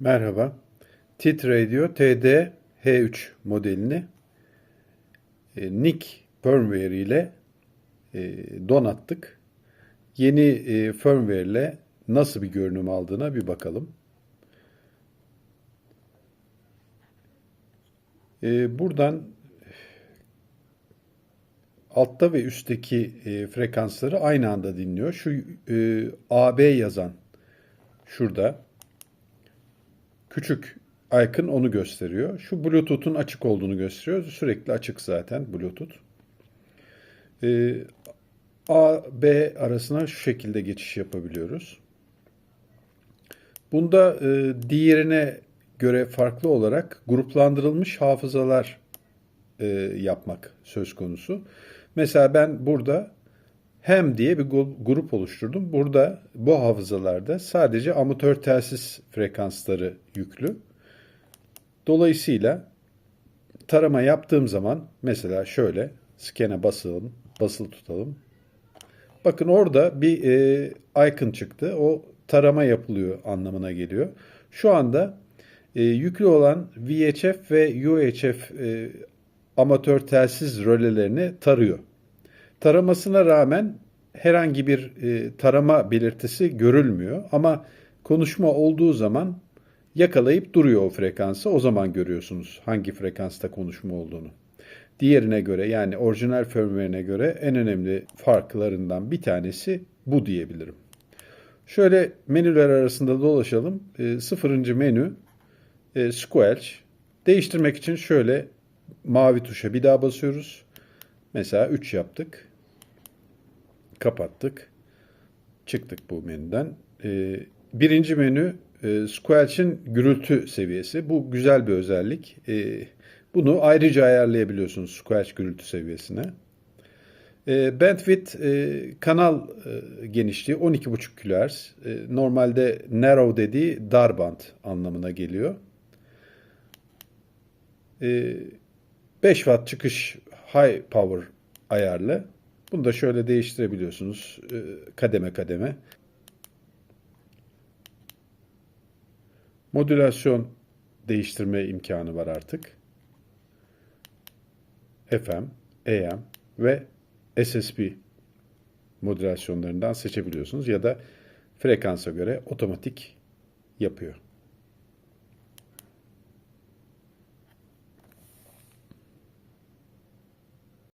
Merhaba. TIT Radio TD H3 modelini e, NIC firmware ile e, donattık. Yeni e, firmware ile nasıl bir görünüm aldığına bir bakalım. E, buradan altta ve üstteki e, frekansları aynı anda dinliyor. Şu e, AB yazan şurada küçük icon onu gösteriyor. Şu Bluetooth'un açık olduğunu gösteriyor. Sürekli açık zaten Bluetooth. Ee, A, B arasına şu şekilde geçiş yapabiliyoruz. Bunda e, diğerine göre farklı olarak gruplandırılmış hafızalar e, yapmak söz konusu. Mesela ben burada hem diye bir grup oluşturdum. Burada bu hafızalarda sadece amatör telsiz frekansları yüklü. Dolayısıyla tarama yaptığım zaman mesela şöyle skene basalım, basılı tutalım. Bakın orada bir e, icon çıktı. O tarama yapılıyor anlamına geliyor. Şu anda e, yüklü olan VHF ve UHF e, amatör telsiz rölelerini tarıyor. Taramasına rağmen herhangi bir e, tarama belirtisi görülmüyor ama konuşma olduğu zaman yakalayıp duruyor o frekansı. O zaman görüyorsunuz hangi frekansta konuşma olduğunu. Diğerine göre yani orijinal firmware'ine göre en önemli farklarından bir tanesi bu diyebilirim. Şöyle menüler arasında dolaşalım. E, sıfırıncı menü e, Squelch. Değiştirmek için şöyle mavi tuşa bir daha basıyoruz. Mesela 3 yaptık. Kapattık. Çıktık bu menüden. Ee, birinci menü e, Squelch'in gürültü seviyesi. Bu güzel bir özellik. Ee, bunu ayrıca ayarlayabiliyorsunuz Squelch gürültü seviyesine. E, bandwidth e, kanal e, genişliği 12.5 kHz. Normalde narrow dediği dar band anlamına geliyor. E, 5 watt çıkış high power ayarlı. Bunu da şöyle değiştirebiliyorsunuz e, kademe kademe. Modülasyon değiştirme imkanı var artık. FM, AM ve SSB modülasyonlarından seçebiliyorsunuz ya da frekansa göre otomatik yapıyor.